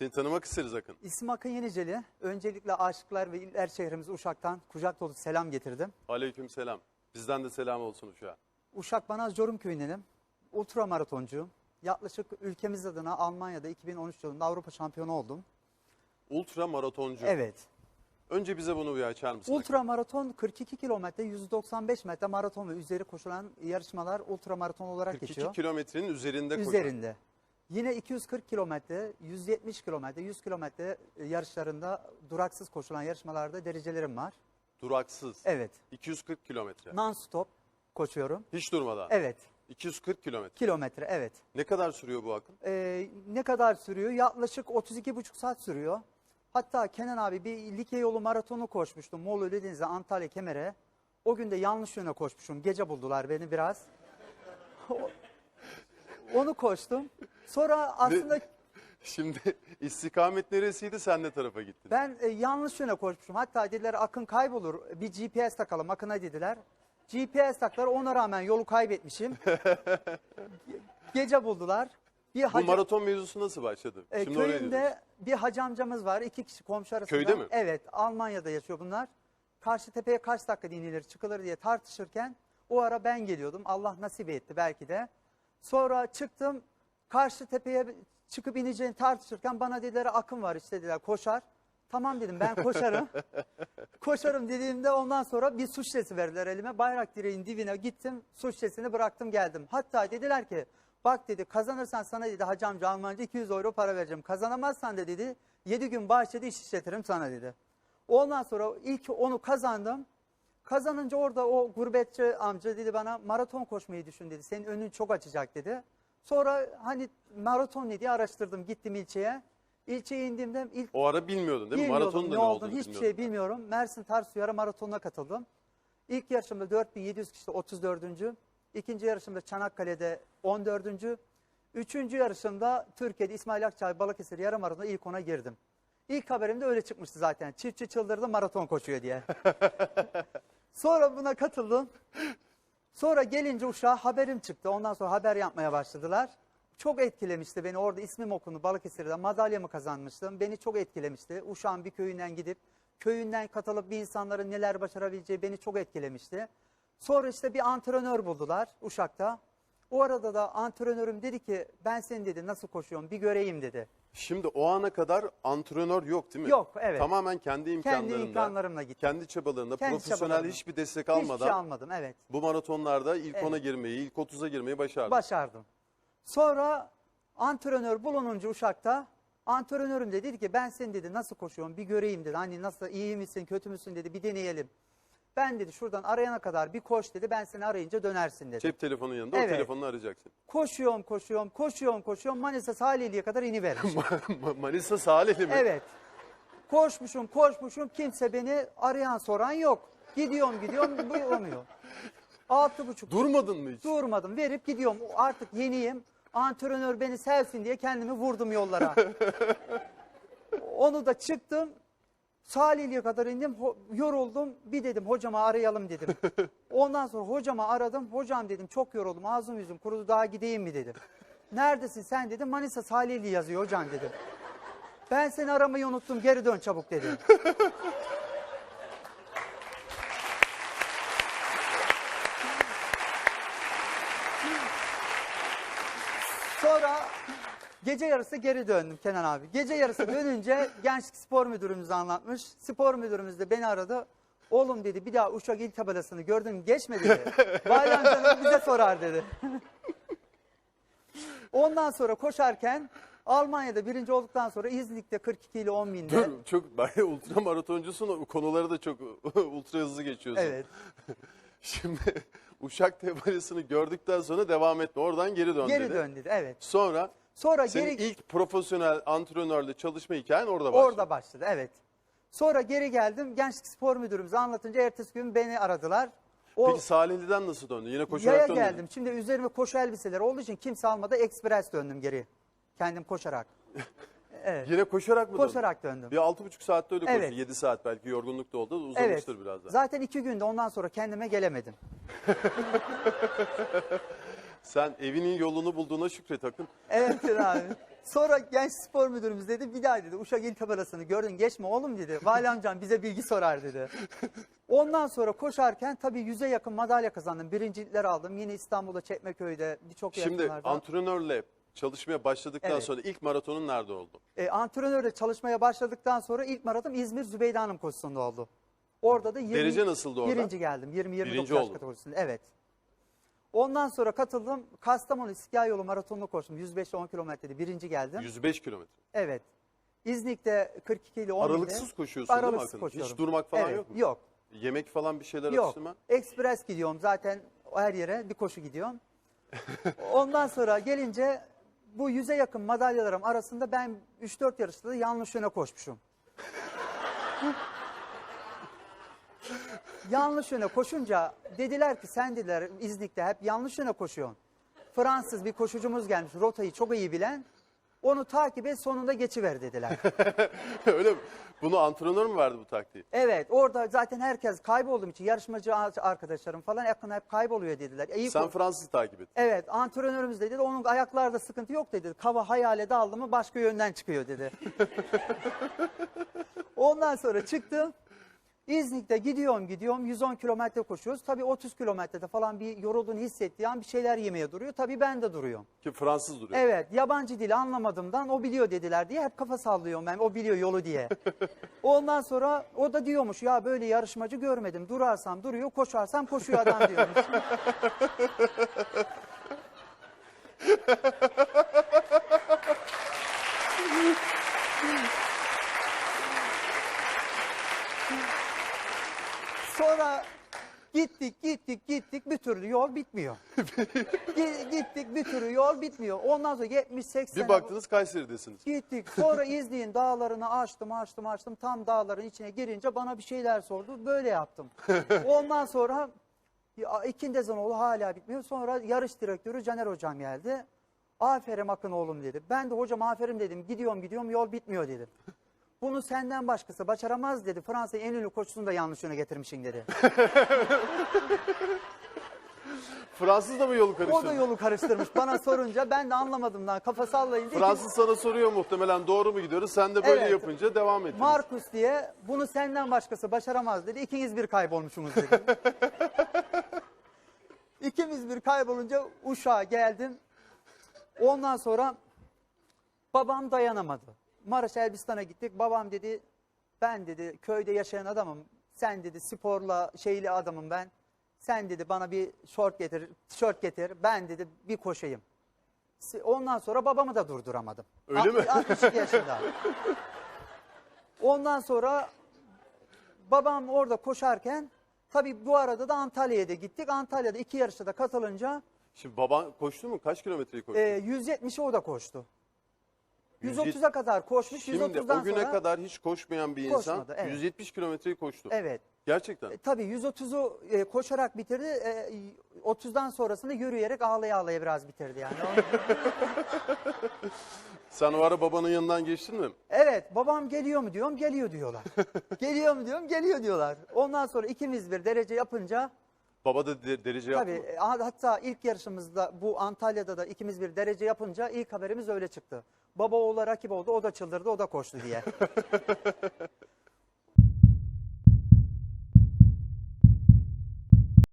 Seni tanımak isteriz Akın. İsmim Akın Yeniceli. Öncelikle aşıklar ve iller şehrimiz Uşak'tan kucak dolu selam getirdim. Aleyküm selam. Bizden de selam olsun Uşak'a. Uşak Banaz Corum köyündenim. Ultra maratoncuyum. Yaklaşık ülkemiz adına Almanya'da 2013 yılında Avrupa şampiyonu oldum. Ultra maratoncu. Evet. Önce bize bunu bir açar mısın? Ultra maraton 42 kilometre, 195 metre maraton ve üzeri koşulan yarışmalar ultra maraton olarak 42 geçiyor. kilometrenin üzerinde koşan. Üzerinde. Yine 240 kilometre, 170 kilometre, 100 kilometre yarışlarında duraksız koşulan yarışmalarda derecelerim var. Duraksız. Evet. 240 kilometre. Non-stop koşuyorum. Hiç durmadan. Evet. 240 kilometre. Kilometre evet. Ne kadar sürüyor bu Akın? Ee, ne kadar sürüyor? Yaklaşık 32,5 saat sürüyor. Hatta Kenan abi bir Likya yolu maratonu koşmuştum. Moğol Ölüdeniz'e Antalya Kemer'e. O gün de yanlış yöne koşmuşum. Gece buldular beni biraz. Onu koştum. Sonra aslında Şimdi istikamet neresiydi sen ne tarafa gittin? ben e, yanlış yöne koşmuşum. Hatta dediler Akın kaybolur. Bir GPS takalım Akın'a dediler. GPS taktılar ona rağmen yolu kaybetmişim. Ge- Gece buldular. Bir Bu hacı- maraton mevzusu nasıl başladı? E, Şimdi oraya köyümde bir hacı amcamız var. iki kişi komşu arasında. Köyde mi? Evet. Almanya'da yaşıyor bunlar. Karşı tepeye kaç dakika inilir çıkılır diye tartışırken o ara ben geliyordum. Allah nasip etti belki de. Sonra çıktım. Karşı tepeye çıkıp ineceğini tartışırken bana dediler akım var işte dediler koşar. Tamam dedim ben koşarım. koşarım dediğimde ondan sonra bir su şişesi verdiler elime. Bayrak direğin dibine gittim. Su şişesini bıraktım geldim. Hatta dediler ki bak dedi kazanırsan sana dedi hacı amca Almanca 200 euro para vereceğim. Kazanamazsan da dedi 7 gün bahçede iş işletirim sana dedi. Ondan sonra ilk onu kazandım. Kazanınca orada o gurbetçi amca dedi bana maraton koşmayı düşün dedi. Senin önün çok açacak dedi. Sonra hani maraton ne diye araştırdım gittim ilçeye. İlçeye indiğimde ilk O ara bilmiyordun değil mi? Bilmiyordum Maratonun da ne olduğunu hiçbir bilmiyordun. şey bilmiyorum. Mersin Tarsus Yarı Maratonu'na katıldım. İlk yarışımda 4700 kişide 34. İkinci yarışımda Çanakkale'de 14. Üçüncü yarışımda Türkiye'de İsmail Akçay Balıkesir Yarı Maratonu'na ilk ona girdim. İlk haberimde öyle çıkmıştı zaten. Çiftçi çıldırdı maraton koşuyor diye. Sonra buna katıldım. Sonra gelince uşağa haberim çıktı. Ondan sonra haber yapmaya başladılar. Çok etkilemişti beni. Orada ismim okundu Balıkesir'de. Madalyamı kazanmıştım. Beni çok etkilemişti. Uşağın bir köyünden gidip köyünden katılıp bir insanların neler başarabileceği beni çok etkilemişti. Sonra işte bir antrenör buldular Uşak'ta. O arada da antrenörüm dedi ki ben seni dedi nasıl koşuyorum bir göreyim dedi. Şimdi o ana kadar antrenör yok değil mi? Yok, evet. Tamamen kendi imkanlarında. Kendi imkanlarımla gittim. Kendi çabalarında, Kendi profesyonel çabalarımla. hiçbir destek Hiçbir almadan şey almadım evet. bu maratonlarda ilk Evet. 10'a girmeyi, ilk 30'a girmeyi başardın. Başardım. Sonra antrenör bulununca Uşak'ta antrenörüm de dedi ki ben seni dedi nasıl koşuyorum bir göreyim dedi. Hani nasıl iyi misin kötü müsün dedi bir deneyelim. Ben dedi şuradan arayana kadar bir koş dedi ben seni arayınca dönersin dedi. Cep telefonun yanında Evet. o telefonunu arayacaksın. Koşuyorum koşuyorum koşuyorum koşuyorum Manisa Salihli'ye kadar inivermişim. Manisa Salihli mi? evet. Koşmuşum koşmuşum kimse beni arayan soran yok. Gidiyorum gidiyorum bu olmuyor. Altı buçuk Durmadın mı hiç? Durmadım verip gidiyorum. Artık yeniyim. Antrenör beni sevsin diye kendimi vurdum yollara. Onu da çıktım. Salihli'ye kadar indim. yoruldum. Bir dedim hocama arayalım dedim. Ondan sonra hocama aradım. Hocam dedim çok yoruldum. Ağzım yüzüm kurudu daha gideyim mi dedim. Neredesin sen dedim. Manisa Salihli yazıyor hocam dedim. Ben seni aramayı unuttum. Geri dön çabuk dedi. Sonra gece yarısı geri döndüm Kenan abi. Gece yarısı dönünce gençlik spor müdürümüz anlatmış. Spor müdürümüz de beni aradı. Oğlum dedi bir daha Uşak il tabelasını gördün mü geçmedi dedi. Vali amcanız bize sorar dedi. Ondan sonra koşarken Almanya'da birinci olduktan sonra İznik'te 42 ile 10 binde. Dur, çok bayağı ultra maratoncusun. o Konuları da çok ultra hızlı geçiyorsun. Evet. Şimdi Uşak Tebalesi'ni gördükten sonra devam etme. Oradan geri dön Geri dedi. dön dedi. Evet. Sonra Sonra senin geri ilk profesyonel antrenörle çalışma hikayen orada başladı. Orada başladı evet. Sonra geri geldim. Gençlik spor müdürümüze anlatınca ertesi gün beni aradılar. O Peki Salihli'den nasıl döndün? Yine koşarak yaya döndün. geldim. Şimdi üzerime koşu elbiseleri olduğu için kimse almadı. Ekspres döndüm geri. Kendim koşarak. Evet. Yine koşarak mı döndün? Koşarak döndüm. Bir altı buçuk saatte öyle koştun. Evet. Yedi saat belki yorgunluk da oldu. Evet. Uzamıştır biraz da. Zaten iki günde ondan sonra kendime gelemedim. Sen evinin yolunu bulduğuna şükret Akın. Evet abi. Sonra genç spor müdürümüz dedi bir daha dedi Uşak il tabelasını gördün geçme oğlum dedi. Vali amcam bize bilgi sorar dedi. Ondan sonra koşarken tabii yüze yakın madalya kazandım. Birincilikler aldım. Yine İstanbul'da Çekmeköy'de birçok Şimdi antrenörle çalışmaya başladıktan Evet. sonra ilk maratonun nerede oldu? E, antrenörle çalışmaya başladıktan sonra ilk maraton İzmir Zübeyde Hanım koşusunda oldu. Orada da 20, Derece nasıldı orada? Birinci geldim. 20-29 Birinci yaş oldun. kategorisinde. Evet. Ondan sonra katıldım. Kastamonu İstiklal Yolu maratonunu koştum. 105 10 kilometrede birinci geldim. 105 kilometre. Evet. İznik'te 42 ile 10 Aralıksız koşuyorsun değil mi Aralıksız koşuyorum. Hiç durmak falan evet, yok mu? Yok. Yemek falan bir şeyler Yok. atıştırma? Ekspres gidiyorum zaten her yere bir koşu gidiyorum. Ondan sonra gelince bu yüze yakın madalyalarım arasında ben 3-4 yarışta da yanlış yöne koşmuşum. yanlış yöne koşunca dediler ki sen dediler İznik'te hep yanlış yöne koşuyorsun. Fransız bir koşucumuz gelmiş rotayı çok iyi bilen. Onu takip et sonunda geçiver dediler. Öyle mi? Bunu antrenör mü verdi bu taktiği? Evet orada zaten herkes kaybolduğum için yarışmacı arkadaşlarım falan yakın hep kayboluyor dediler. İyi Sen ko- Fransız takip et. Evet antrenörümüz dedi onun ayaklarda sıkıntı yok dedi. Kava hayale daldı mı başka yönden çıkıyor dedi. Ondan sonra çıktım. İznik'te gidiyorum gidiyorum 110 kilometre koşuyoruz. Tabii 30 kilometrede falan bir yorulduğunu hissettiği an bir şeyler yemeye duruyor. Tabii ben de duruyorum. Ki Fransız duruyor. Evet yabancı dili anlamadığımdan o biliyor dediler diye hep kafa sallıyorum ben o biliyor yolu diye. Ondan sonra o da diyormuş ya böyle yarışmacı görmedim durarsam duruyor koşarsam koşuyor adam diyormuş. Sonra gittik gittik gittik bir türlü yol bitmiyor. Gi- gittik bir türlü yol bitmiyor. Ondan sonra 70-80 Bir baktınız Kayseri'desiniz. Gittik. Sonra İznik'in dağlarını açtım, açtım, açtım. Tam dağların içine girince bana bir şeyler sordu. Böyle yaptım. Ondan sonra ya, ikindi Zanoğlu hala bitmiyor. Sonra yarış direktörü Caner Hocam geldi. Aferin Akın oğlum dedi. Ben de hocam aferin dedim. Gidiyorum gidiyorum yol bitmiyor dedim. Bunu senden başkası başaramaz dedi. Fransa'yı en ünlü koçusunu da yanlış yöne getirmişsin dedi. Fransız da mı yolu O karıştırdı? da yolu karıştırmış. Bana sorunca ben de anlamadım lan. Kafa sallayınca. Fransız sana soruyor muhtemelen doğru mu gidiyoruz? Sen de böyle Evet. yapınca devam ettiniz. Markus diye bunu senden başkası başaramaz dedi. İkiniz bir kaybolmuşsunuz dedi. İkimiz bir kaybolunca Uşak'a geldim. Ondan sonra babam dayanamadı. Maraş Elbistan'a gittik. Babam dedi ben dedi köyde yaşayan adamım. Sen dedi sporla şeyli adamım ben. Sen dedi bana bir şort getir, tişört getir. Ben dedi bir koşayım. Ondan sonra babamı da durduramadım. Öyle mi? 62 yaşında. Ondan sonra babam orada koşarken tabii bu arada da Antalya'ya da gittik. Antalya'da iki yarışta da katılınca Şimdi baban koştu mu? Kaç kilometreyi koştu? e, 170'i o da koştu. 170 130'a kadar koşmuş. Şimdi 130'dan o güne sonra kadar hiç koşmayan bir insan Koşmadı, evet. 170 kilometreyi koştu. evet. Gerçekten. E, tabii 130'u e, koşarak bitirdi. E, 30'dan sonrasını yürüyerek ağlaya ağlaya biraz bitirdi yani. Sen o ara babanın yanından geçtin mi? Evet babam geliyor mu diyorum geliyor diyorlar. geliyor mu diyorum geliyor diyorlar. Ondan sonra ikimiz bir derece yapınca Baba da de- derece yaptı tabii e, hatta ilk yarışımızda bu Antalya'da da ikimiz bir derece yapınca ilk haberimiz öyle çıktı. Baba oğula rakip oldu o da çıldırdı o da koştu diye.